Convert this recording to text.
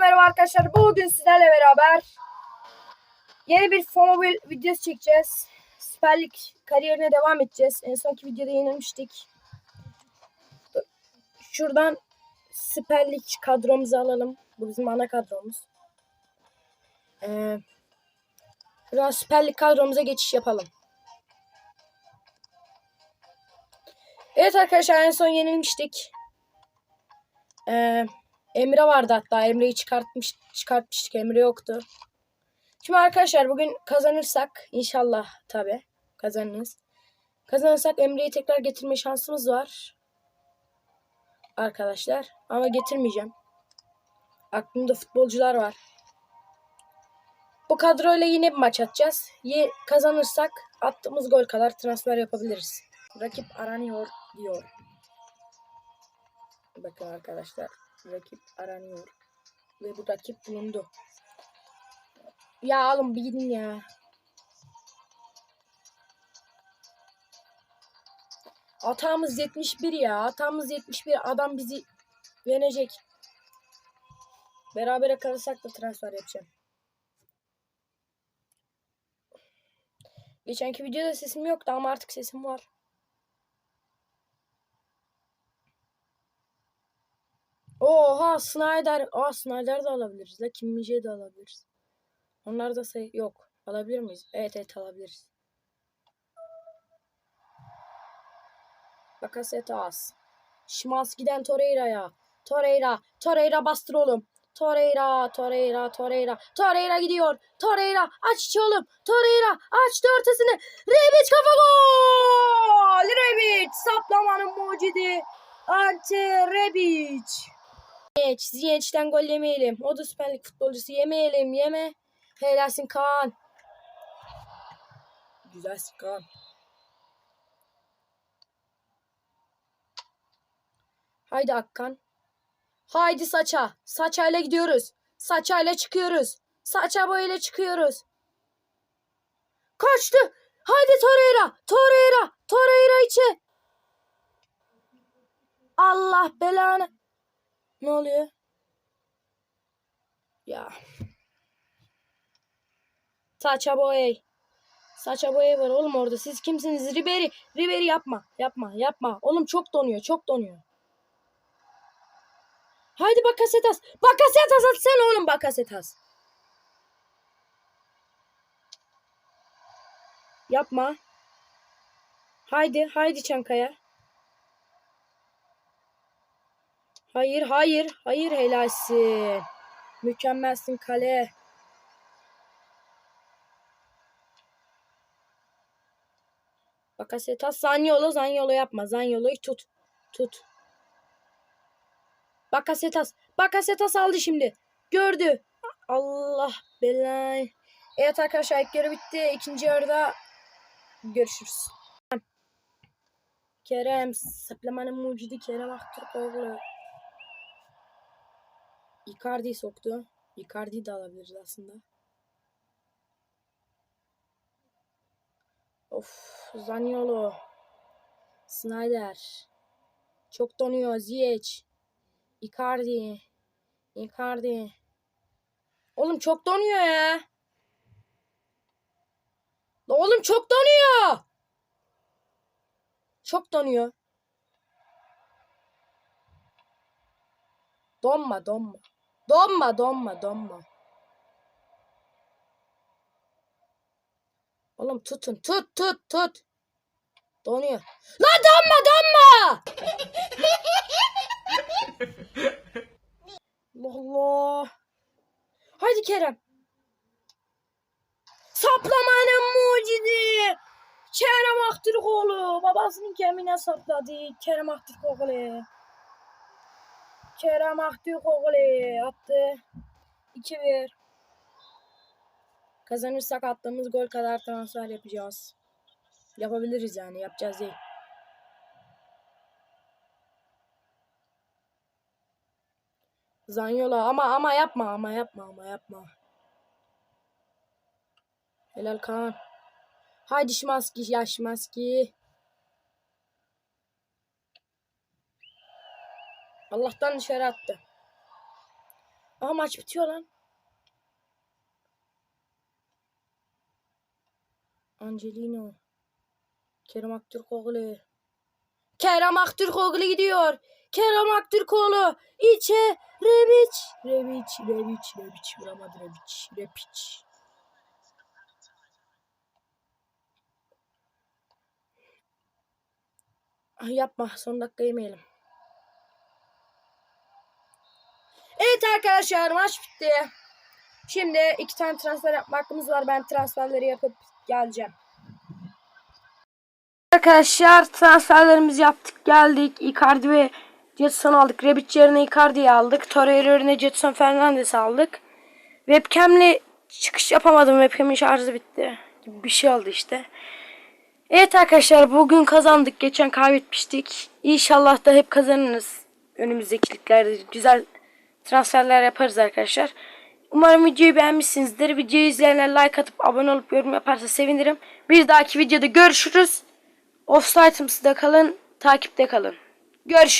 merhaba arkadaşlar. Bugün sizlerle beraber yeni bir Fomobil videosu çekeceğiz. Süper Lig kariyerine devam edeceğiz. En sonki videoda yenilmiştik. Şuradan Süper Lig kadromuzu alalım. Bu bizim ana kadromuz. Ee, şuradan Süper Lig kadromuza geçiş yapalım. Evet arkadaşlar en son yenilmiştik. Ee, Emre vardı hatta. Emre'yi çıkartmış, çıkartmıştık. Emre yoktu. Şimdi arkadaşlar bugün kazanırsak inşallah tabi kazanırız. Kazanırsak Emre'yi tekrar getirme şansımız var. Arkadaşlar. Ama getirmeyeceğim. Aklımda futbolcular var. Bu kadroyla yine bir maç atacağız. Ye kazanırsak attığımız gol kadar transfer yapabiliriz. Rakip aranıyor diyor. Bakın arkadaşlar. Rakip aranıyor. Ve bu rakip bulundu. Ya alın bir gidin ya. Atağımız 71 ya. Atağımız 71. Adam bizi yenecek. Berabere kalırsak da transfer yapacağım. Geçenki videoda sesim yoktu ama artık sesim var. Oha Snyder. Aa Snyder de alabiliriz. La Kim Min-jae'yi de alabiliriz. Onlar da say yok. Alabilir miyiz? Evet evet alabiliriz. Bakasetas. Şimanski'den Torreira'ya. Torreira. Torreira bastır oğlum. Torreira, Torreira, Torreira. Torreira gidiyor. Torreira aç içi oğlum. Torreira açtı ortasını. Rebic kafa gol. Rebic saplamanın mucidi. Ante Rebic. Ziyech, Ziyech'ten gol yemeyelim. O da Süper Lig futbolcusu. Yemeyelim, yeme. Helalsin Kaan. Güzelsin Kaan. Haydi Akkan. Haydi Saça. Saçayla gidiyoruz. Saçayla çıkıyoruz. Saça boyayla çıkıyoruz. Kaçtı. Haydi Torreira. Torreira. Torreira içe. Allah belanı. Ne oluyor? Ya. Saça boy. Saça boy var oğlum orada. Siz kimsiniz? Ribery. Ribery yapma. Yapma. Yapma. Oğlum çok donuyor. Çok donuyor. Haydi Bakasetas. Bakasetas atsana oğlum Bakasetas. Yapma. Haydi. Haydi Çankaya. Hayır, hayır, hayır helalsin. Mükemmelsin kale. Bakasetas Zanyolo, Zanyolo yapma. Zanyolo'yu tut. Tut. Bakasetas. Bakasetas aldı şimdi. Gördü. Allah belanı. Evet arkadaşlar ilk yarı bitti. İkinci yarıda görüşürüz. Kerem. Saplamanın mucidi Kerem Aktürkoğlu. Icardi'yi soktu. Icardi'yi de alabiliriz aslında. Of Zaniolo. Snyder. Çok donuyor. Ziyech. Icardi. Icardi. Oğlum çok donuyor ya. Oğlum çok donuyor. Çok donuyor. Donma donma. Donma donma donma. Oğlum tutun tut tut tut. Donuyor. La donma donma. Allah. Haydi Kerem. Saplamanın mucidi. Kerem Aktürkoğlu. Babasının kemiğine sapladı. Kerem Aktürkoğlu. Kerem Aktürkoğlu attı. 2-1. Kazanırsak attığımız gol kadar transfer yapacağız. Yapabiliriz yani. Yapacağız değil. Zanyola ama ama yapma ama yapma ama yapma. Helal Kaan. Haydi Şimanski ya Şimanski. Allah'tan dışarı attı. Aha maç bitiyor lan. Angelino. Kerem Aktürkoğlu. Kerem Aktürkoğlu gidiyor. Kerem Aktürkoğlu. İçe. Rebic. Rebic. Rebic. Rebic. Vuramadı Rebic. Rebic. Ay yapma. Son dakika yemeyelim. Evet arkadaşlar maç bitti. Şimdi iki tane transfer yapma hakkımız var. Ben transferleri yapıp geleceğim. Arkadaşlar transferlerimizi yaptık geldik. Icardi ve Jetson aldık. Rebic yerine Icardi'yi aldık. Torreira yerine Jetson Fernandes aldık. Webcam'le çıkış yapamadım. Webcam'in şarjı bitti. Bir şey oldu işte. Evet arkadaşlar bugün kazandık. Geçen kaybetmiştik. İnşallah da hep kazanırız. Önümüzdeki liglerde güzel transferler yaparız arkadaşlar. Umarım videoyu beğenmişsinizdir. Videoyu izleyenler like atıp abone olup yorum yaparsa sevinirim. Bir dahaki videoda görüşürüz. Offside'ımızda kalın. Takipte kalın. Görüşürüz.